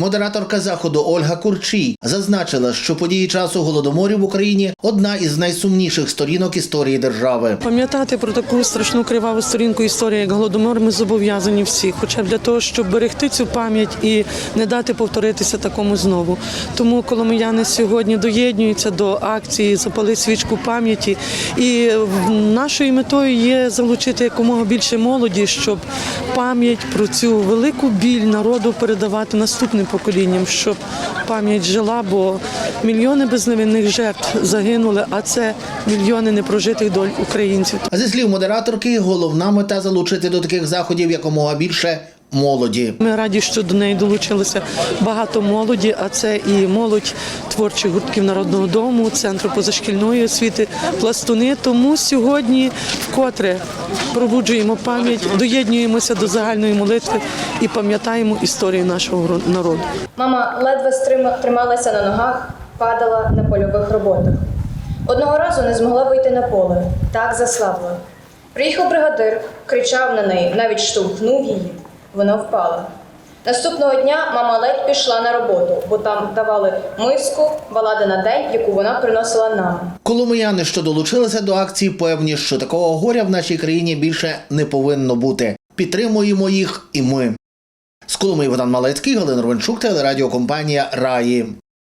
Модераторка заходу Ольга Курчій зазначила, що події часу голодоморів в Україні одна із найсумніших сторінок історії держави. Пам'ятати про таку страшну криваву сторінку історії, як голодомор, ми зобов'язані всі, хоча б для того, щоб берегти цю пам'ять і не дати повторитися такому знову. Тому коломияни сьогодні доєднуються до акції Запали свічку пам'яті. І нашою метою є залучити якомога більше молоді, щоб пам'ять про цю велику біль народу передавати наступним поколінням, щоб пам'ять жила, бо мільйони безневинних жертв загинули, а це мільйони непрожитих доль українців. А зі слів модераторки, головна мета залучити до таких заходів якомога більше молоді. Ми раді, що до неї долучилося багато молоді, а це і молодь творчих гуртків народного дому, центру позашкільної освіти, пластуни. Тому сьогодні вкотре пробуджуємо пам'ять, доєднуємося до загальної молитви і пам'ятаємо історію нашого народу. Мама ледве стрима- трималася на ногах, падала на польових роботах. Одного разу не змогла вийти на поле, так заслабла. Приїхав бригадир, кричав на неї, навіть штовхнув її. Вона впала. Наступного дня мама ледь пішла на роботу, бо там давали миску, балади на день, яку вона приносила нам. Коломияни, що долучилися до акції, певні, що такого горя в нашій країні більше не повинно бути. Підтримуємо їх і ми. З Коломиї Богдан Малецький, Галина Ровенчук, телерадіокомпанія Раї.